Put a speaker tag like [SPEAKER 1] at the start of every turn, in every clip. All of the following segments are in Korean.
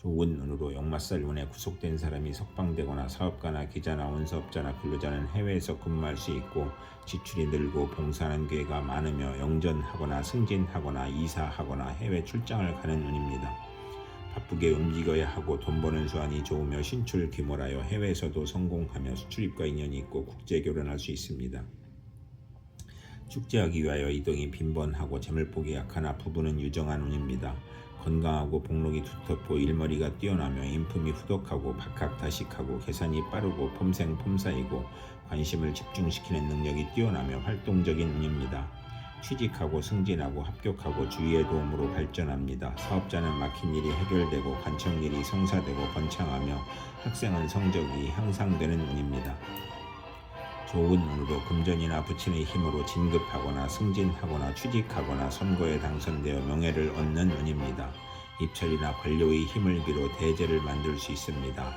[SPEAKER 1] 좋은 운으로 역마살 운에 구속된 사람이 석방되거나 사업가나 기자나 원서업자나 근로자는 해외에서 근무할 수 있고 지출이 늘고 봉사하는 기회가 많으며 영전하거나 승진하거나 이사하거나 해외 출장을 가는 운입니다. 바쁘게 움직여야 하고 돈 버는 수완이 좋으며 신출 귀몰하여 해외에서도 성공하며 수출입과 인연이 있고 국제 결혼할 수 있습니다. 축제하기 위하여 이동이 빈번하고 재물복이 약하나 부부는 유정한 운입니다. 건강하고 복록이 두텁고 일머리가 뛰어나며 인품이 후덕하고 박학다식하고 계산이 빠르고 폼생 폼사이고 관심을 집중시키는 능력이 뛰어나며 활동적인 운입니다. 취직하고 승진하고 합격하고 주위의 도움으로 발전합니다. 사업자는 막힌 일이 해결되고 관청 일이 성사되고 번창하며 학생은 성적이 향상되는 운입니다. 좋은 운으로 금전이나 부친의 힘으로 진급하거나 승진하거나 취직하거나 선거에 당선되어 명예를 얻는 운입니다. 입찰이나 관료의 힘을 빌어 대제를 만들 수 있습니다.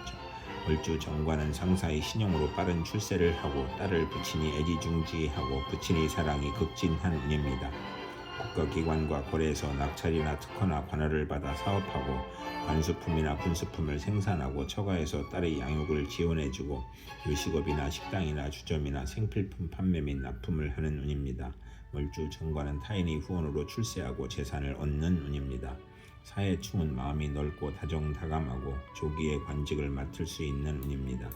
[SPEAKER 1] 월주 정관은 상사의 신용으로 빠른 출세를 하고 딸을 부친이 애지중지하고 부친의 사랑이 극진한 운입니다. 국가기관과 거래에서 낙찰이나 특허나 관할을 받아 사업하고 관수품이나 군수품을 생산하고 처가에서 딸의 양육을 지원해주고 요식업이나 식당이나 주점이나 생필품 판매 및 납품을 하는 운입니다. 월주 정관은 타인의 후원으로 출세하고 재산을 얻는 운입니다. 사회충은 마음이 넓고 다정다감하고 조기에 관직을 맡을 수 있는 운입니다.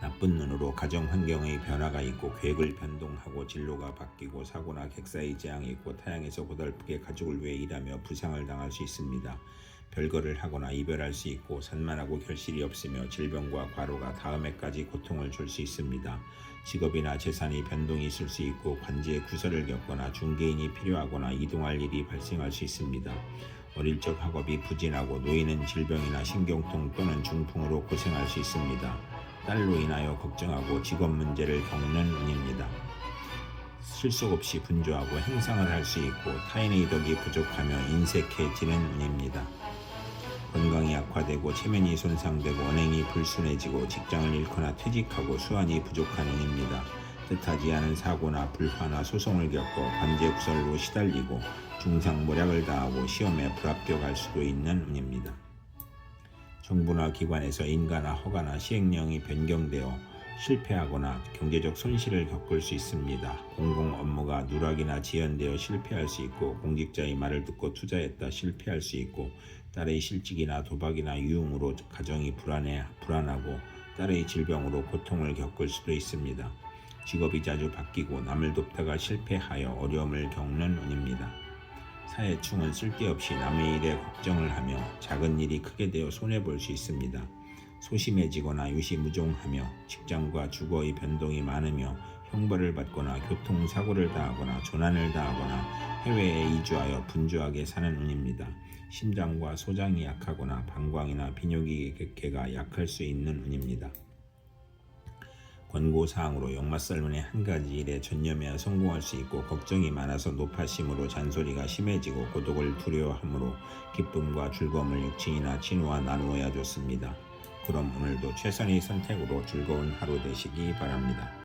[SPEAKER 1] 나쁜 눈으로 가정 환경의 변화가 있고 계획을 변동하고 진로가 바뀌고 사고나 객사의 재앙이 있고 타양에서 고달프게 가족을 위해 일하며 부상을 당할 수 있습니다. 별거를 하거나 이별할 수 있고 산만하고 결실이 없으며 질병과 과로가 다음해까지 고통을 줄 수 있습니다. 직업이나 재산이 변동이 있을 수 있고 관제의 구설을 겪거나 중개인이 필요하거나 이동할 일이 발생할 수 있습니다. 어릴 적 학업이 부진하고 노인은 질병이나 신경통 또는 중풍으로 고생할 수 있습니다. 딸로 인하여 걱정하고 직업 문제를 겪는 운입니다. 실속 없이 분주하고 행상을 할 수 있고 타인의 덕이 부족하며 인색해지는 운입니다. 건강이 악화되고 체면이 손상되고 언행이 불순해지고 직장을 잃거나 퇴직하고 수완이 부족한 운입니다. 뜻하지 않은 사고나 불화나 소송을 겪고 관제 구설로 시달리고 중상모략을 당하고 시험에 불합격할 수도 있는 운입니다. 정부나 기관에서 인가나 허가나 시행령이 변경되어 실패하거나 경제적 손실을 겪을 수 있습니다. 공공 업무가 누락이나 지연되어 실패할 수 있고 공직자의 말을 듣고 투자했다 실패할 수 있고 딸의 실직이나 도박이나 유흥으로 가정이 불안해 불안하고 딸의 질병으로 고통을 겪을 수도 있습니다. 직업이 자주 바뀌고 남을 돕다가 실패하여 어려움을 겪는 운입니다. 사회충은 쓸데없이 남의 일에 걱정을 하며 작은 일이 크게 되어 손해볼 수 있습니다. 소심해지거나 유시무종하며 직장과 주거의 변동이 많으며 형벌을 받거나 교통사고를 당하거나 조난을 당하거나 해외에 이주하여 분주하게 사는 운입니다. 심장과 소장이 약하거나 방광이나 비뇨기계가 약할 수 있는 운입니다. 권고사항으로 역마살문의 한 가지 일에 전념해야 성공할 수 있고 걱정이 많아서 높아심으로 잔소리가 심해지고 고독을 두려워하므로 기쁨과 즐거움을 육친이나 친구와 나누어야 좋습니다. 그럼 오늘도 최선의 선택으로 즐거운 하루 되시기 바랍니다.